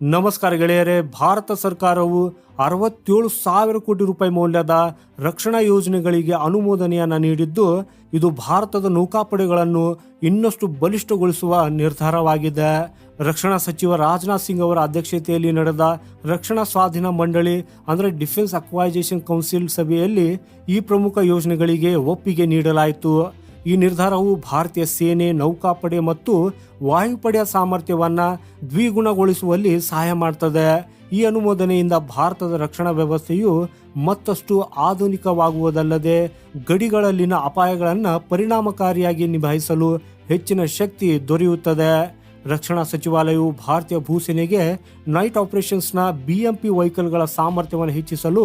ನಮಸ್ಕಾರ ಗೆಳೆಯರೇ, ಭಾರತ ಸರ್ಕಾರವು ಅರವತ್ತೇಳು ಸಾವಿರ ಕೋಟಿ ರೂಪಾಯಿ ಮೌಲ್ಯದ ರಕ್ಷಣಾ ಯೋಜನೆಗಳಿಗೆ ಅನುಮೋದನೆಯನ್ನು ನೀಡಿದ್ದು, ಇದು ಭಾರತದ ನೌಕಾಪಡೆಗಳನ್ನು ಇನ್ನಷ್ಟು ಬಲಿಷ್ಠಗೊಳಿಸುವ ನಿರ್ಧಾರವಾಗಿದೆ. ರಕ್ಷಣಾ ಸಚಿವ ರಾಜನಾಥ್ ಸಿಂಗ್ ಅವರ ಅಧ್ಯಕ್ಷತೆಯಲ್ಲಿ ನಡೆದ ರಕ್ಷಣಾ ಸ್ವಾಧೀನ ಮಂಡಳಿ, ಅಂದರೆ ಡಿಫೆನ್ಸ್ ಅಕ್ವೈಜೇಷನ್ ಕೌನ್ಸಿಲ್ ಸಭೆಯಲ್ಲಿ ಈ ಪ್ರಮುಖ ಯೋಜನೆಗಳಿಗೆ ಒಪ್ಪಿಗೆ ನೀಡಲಾಯಿತು. ಈ ನಿರ್ಧಾರವು ಭಾರತೀಯ ಸೇನೆ, ನೌಕಾಪಡೆ ಮತ್ತು ವಾಯುಪಡೆಯ ಸಾಮರ್ಥ್ಯವನ್ನು ದ್ವಿಗುಣಗೊಳಿಸುವಲ್ಲಿ ಸಹಾಯ ಮಾಡ್ತದೆ. ಈ ಅನುಮೋದನೆಯಿಂದ ಭಾರತದ ರಕ್ಷಣಾ ವ್ಯವಸ್ಥೆಯು ಮತ್ತಷ್ಟು ಆಧುನಿಕವಾಗುವುದಲ್ಲದೆ ಗಡಿಗಳಲ್ಲಿನ ಅಪಾಯಗಳನ್ನು ಪರಿಣಾಮಕಾರಿಯಾಗಿ ನಿಭಾಯಿಸಲು ಹೆಚ್ಚಿನ ಶಕ್ತಿ ದೊರೆಯುತ್ತದೆ. ರಕ್ಷಣಾ ಸಚಿವಾಲಯವು ಭಾರತೀಯ ಭೂಸೇನೆಗೆ ನೈಟ್ ಆಪರೇಷನ್ಸ್ನ ಬಿಎಂಪಿ ವೆಹಿಕಲ್ಗಳ ಸಾಮರ್ಥ್ಯವನ್ನು ಹೆಚ್ಚಿಸಲು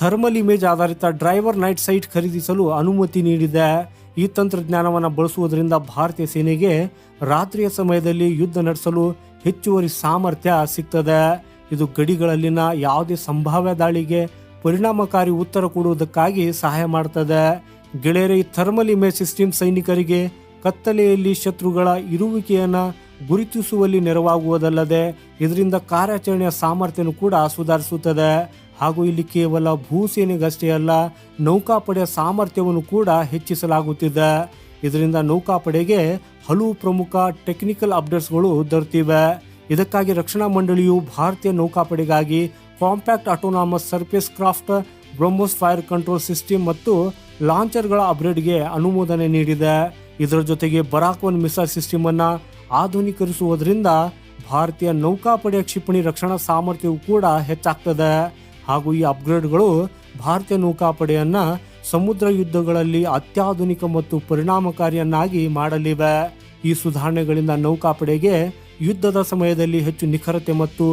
ಥರ್ಮಲ್ ಇಮೇಜ್ ಆಧಾರಿತ ಡ್ರೈವರ್ ನೈಟ್ ಸೈಟ್ ಖರೀದಿಸಲು ಅನುಮತಿ ನೀಡಿದೆ. ಈ ತಂತ್ರಜ್ಞಾನವನ್ನು ಬಳಸುವುದರಿಂದ ಭಾರತೀಯ ಸೇನೆಗೆ ರಾತ್ರಿಯ ಸಮಯದಲ್ಲಿ ಯುದ್ಧ ನಡೆಸಲು ಹೆಚ್ಚುವರಿ ಸಾಮರ್ಥ್ಯ ಸಿಗ್ತದೆ. ಇದು ಗಡಿಗಳಲ್ಲಿನ ಯಾವುದೇ ಸಂಭಾವ್ಯ ದಾಳಿಗೆ ಪರಿಣಾಮಕಾರಿ ಉತ್ತರ ಕೊಡುವುದಕ್ಕಾಗಿ ಸಹಾಯ ಮಾಡ್ತದೆ. ಗೆಳೆಯರ, ಈ ಥರ್ಮಲ್ ಇಮೇಜ್ ಸಿಸ್ಟಮ್ ಸೈನಿಕರಿಗೆ ಕತ್ತಲೆಯಲ್ಲಿ ಶತ್ರುಗಳ ಇರುವಿಕೆಯನ್ನು ಗುರುತಿಸುವಲ್ಲಿ ನೆರವಾಗುವುದಲ್ಲದೆ ಇದರಿಂದ ಕಾರ್ಯಾಚರಣೆಯ ಸಾಮರ್ಥ್ಯನು ಕೂಡ ಸುಧಾರಿಸುತ್ತದೆ. ಹಾಗೂ ಇಲ್ಲಿ ಕೇವಲ ಭೂಸೇನೆಗಷ್ಟೇ ಅಲ್ಲ, ನೌಕಾಪಡೆಯ ಸಾಮರ್ಥ್ಯವನ್ನು ಕೂಡ ಹೆಚ್ಚಿಸಲಾಗುತ್ತಿದೆ. ಇದರಿಂದ ನೌಕಾಪಡೆಗೆ ಹಲವು ಪ್ರಮುಖ ಟೆಕ್ನಿಕಲ್ ಅಪ್ಡೇಟ್ಸ್ಗಳು ದೊರೆತಿವೆ. ಇದಕ್ಕಾಗಿ ರಕ್ಷಣಾ ಮಂಡಳಿಯು ಭಾರತೀಯ ನೌಕಾಪಡೆಗಾಗಿ compact autonomous surface craft, BrahMos fire control system ಮತ್ತು ಲಾಂಚರ್ಗಳ ಅಪ್ಗ್ರೇಡ್ಗೆ ಅನುಮೋದನೆ ನೀಡಿದೆ. ಇದರ ಜೊತೆಗೆ ಬರಾಕ್ವನ್ ಮಿಸೈಲ್ ಸಿಸ್ಟಮ್ ಅನ್ನ ಆಧುನೀಕರಿಸುವುದರಿಂದ ಭಾರತೀಯ ನೌಕಾಪಡೆಯ ಕ್ಷಿಪಣಿ ರಕ್ಷಣಾ ಸಾಮರ್ಥ್ಯವು ಕೂಡ ಹೆಚ್ಚಾಗ್ತದೆ. ಹಾಗೂ ಈ ಅಪ್ಗ್ರೇಡ್ಗಳು ಭಾರತೀಯ ನೌಕಾಪಡೆಯನ್ನ ಸಮುದ್ರ ಯುದ್ಧಗಳಲ್ಲಿ ಅತ್ಯಾಧುನಿಕ ಮತ್ತು ಪರಿಣಾಮಕಾರಿಯನ್ನಾಗಿ ಮಾಡಲಿವೆ. ಈ ಸುಧಾರಣೆಗಳಿಂದ ನೌಕಾಪಡೆಗೆ ಯುದ್ಧದ ಸಮಯದಲ್ಲಿ ಹೆಚ್ಚು ನಿಖರತೆ ಮತ್ತು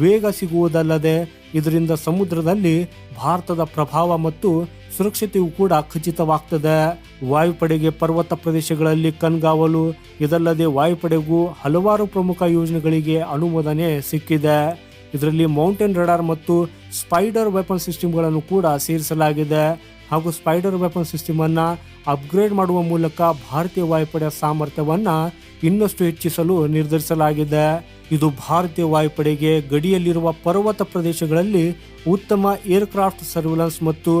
ವೇಗ ಸಿಗುವುದಲ್ಲದೆ ಇದರಿಂದ ಸಮುದ್ರದಲ್ಲಿ ಭಾರತದ ಪ್ರಭಾವ ಮತ್ತು ಸುರಕ್ಷತೆಯು ಕೂಡ ಖಚಿತವಾಗ್ತದೆ. ವಾಯುಪಡೆಗೆ ಪರ್ವತ ಪ್ರದೇಶಗಳಲ್ಲಿ ಕಣ್ಗಾವಲು, ಇದಲ್ಲದೆ ವಾಯುಪಡೆಗೂ ಹಲವಾರು ಪ್ರಮುಖ ಯೋಜನೆಗಳಿಗೆ ಅನುಮೋದನೆ ಸಿಕ್ಕಿದೆ. ಇದರಲ್ಲಿ ಮೌಂಟೇನ್ ರಡಾರ್ ಮತ್ತು ಸ್ಪೈಡರ್ ವೆಪನ್ ಸಿಸ್ಟಮ್ಗಳನ್ನು ಕೂಡ ಸೇರಿಸಲಾಗಿದೆ. ಹಾಗೂ ಸ್ಪೈಡರ್ ವೆಪನ್ ಸಿಸ್ಟಮ್ ಅನ್ನ ಅಪ್ಗ್ರೇಡ್ ಮಾಡುವ ಮೂಲಕ ಭಾರತೀಯ ವಾಯುಪಡೆಯ ಸಾಮರ್ಥ್ಯವನ್ನ ಇನ್ನಷ್ಟು ಹೆಚ್ಚಿಸಲು ನಿರ್ಧರಿಸಲಾಗಿದೆ. ಇದು ಭಾರತೀಯ ವಾಯುಪಡೆಗೆ ಗಡಿಯಲ್ಲಿರುವ ಪರ್ವತ ಪ್ರದೇಶಗಳಲ್ಲಿ ಉತ್ತಮ ಏರ್ಕ್ರಾಫ್ಟ್ ಸರ್ವಿಲೆನ್ಸ್ ಮತ್ತು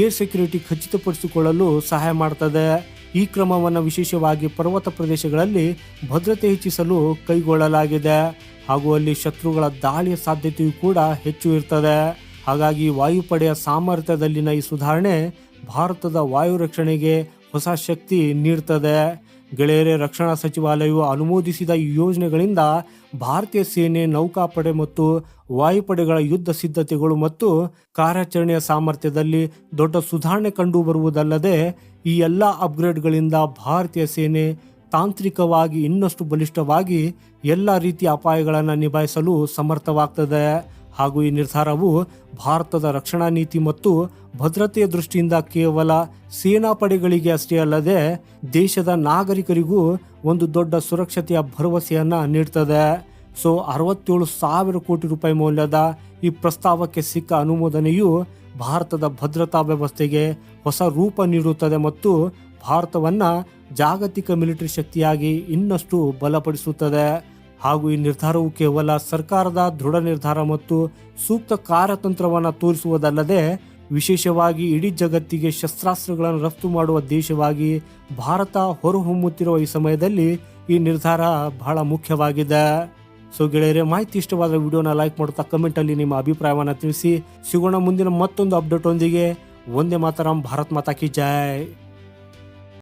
ಏರ್ ಸೆಕ್ಯೂರಿಟಿ ಖಚಿತಪಡಿಸಿಕೊಳ್ಳಲು ಸಹಾಯ ಮಾಡುತ್ತದೆ ಈ ಕ್ರಮವನ್ನು ವಿಶೇಷವಾಗಿ ಪರ್ವತ ಪ್ರದೇಶಗಳಲ್ಲಿ ಭದ್ರತೆ ಹೆಚ್ಚಿಸಲು ಕೈಗೊಳ್ಳಲಾಗಿದೆ. ಹಾಗೂ ಅಲ್ಲಿ ಶತ್ರುಗಳ ದಾಳಿಯ ಸಾಧ್ಯತೆಯೂ ಕೂಡ ಹೆಚ್ಚು ಇರ್ತದೆ. ಹಾಗಾಗಿ ವಾಯುಪಡೆಯ ಸಾಮರ್ಥ್ಯದಲ್ಲಿನ ಈ ಸುಧಾರಣೆ ಭಾರತದ ವಾಯು ರಕ್ಷಣೆಗೆ ಹೊಸ ಶಕ್ತಿ ನೀಡ್ತದೆ. ಗೆಳೆಯರೇ, ರಕ್ಷಣಾ ಸಚಿವಾಲಯವು ಅನುಮೋದಿಸಿದ ಈ ಯೋಜನೆಗಳಿಂದ ಭಾರತೀಯ ಸೇನೆ, ನೌಕಾಪಡೆ ಮತ್ತು ವಾಯುಪಡೆಗಳ ಯುದ್ಧ ಸಿದ್ಧತೆಗಳು ಮತ್ತು ಕಾರ್ಯಾಚರಣೆಯ ಸಾಮರ್ಥ್ಯದಲ್ಲಿ ದೊಡ್ಡ ಸುಧಾರಣೆ ಕಂಡುಬರುವುದಲ್ಲದೆ ಈ ಎಲ್ಲ ಅಪ್ಗ್ರೇಡ್ಗಳಿಂದ ಭಾರತೀಯ ಸೇನೆ ತಾಂತ್ರಿಕವಾಗಿ ಇನ್ನಷ್ಟು ಬಲಿಷ್ಠವಾಗಿ ಎಲ್ಲ ರೀತಿಯ ಅಪಾಯಗಳನ್ನು ನಿಭಾಯಿಸಲು ಸಮರ್ಥವಾಗ್ತದೆ. ಹಾಗೂ ಈ ನಿರ್ಧಾರವು ಭಾರತದ ರಕ್ಷಣಾ ನೀತಿ ಮತ್ತು ಭದ್ರತೆಯ ದೃಷ್ಟಿಯಿಂದ ಕೇವಲ ಸೇನಾಪಡೆಗಳಿಗೆ ಅಷ್ಟೇ ಅಲ್ಲದೆ ದೇಶದ ನಾಗರಿಕರಿಗೂ ಒಂದು ದೊಡ್ಡ ಸುರಕ್ಷತೆಯ ಭರವಸೆಯನ್ನ ನೀಡ್ತದೆ. ಸೊ, ಅರವತ್ತೇಳು ಸಾವಿರ ಕೋಟಿ ರೂಪಾಯಿ ಮೌಲ್ಯದ ಈ ಪ್ರಸ್ತಾವಕ್ಕೆ ಸಿಕ್ಕ ಅನುಮೋದನೆಯು ಭಾರತದ ಭದ್ರತಾ ವ್ಯವಸ್ಥೆಗೆ ಹೊಸ ರೂಪ ನೀಡುತ್ತದೆ ಮತ್ತು ಭಾರತವನ್ನ ಜಾಗತಿಕ ಮಿಲಿಟರಿ ಶಕ್ತಿಯಾಗಿ ಇನ್ನಷ್ಟು ಬಲಪಡಿಸುತ್ತದೆ. ಹಾಗೂ ಈ ನಿರ್ಧಾರವು ಕೇವಲ ಸರ್ಕಾರದ ದೃಢ ನಿರ್ಧಾರ ಮತ್ತು ಸೂಕ್ತ ಕಾರ್ಯತಂತ್ರವನ್ನು ತೋರಿಸುವುದಲ್ಲದೆ ವಿಶೇಷವಾಗಿ ಇಡೀ ಜಗತ್ತಿಗೆ ಶಸ್ತ್ರಾಸ್ತ್ರಗಳನ್ನು ರಫ್ತು ಮಾಡುವ ದೇಶವಾಗಿ ಭಾರತ ಹೊರಹೊಮ್ಮುತ್ತಿರುವ ಈ ಸಮಯದಲ್ಲಿ ಈ ನಿರ್ಧಾರ ಬಹಳ ಮುಖ್ಯವಾಗಿದೆ. ಸೊ ಗೆಳೆಯರೆ, ಮಾಹಿತಿ ಇಷ್ಟವಾದ ವಿಡಿಯೋನ ಲೈಕ್ ಮಾಡುತ್ತಾ ಕಮೆಂಟಲ್ಲಿ ನಿಮ್ಮ ಅಭಿಪ್ರಾಯವನ್ನು ತಿಳಿಸಿ. ಸಿಗೋಣ ಮುಂದಿನ ಮತ್ತೊಂದು ಅಪ್ಡೇಟ್ ಒಂದಿಗೆ. ಒಂದೇ ಮಾತರಂ, ಭಾರತ್ ಮಾತಾ ಕಿ ಜೈ.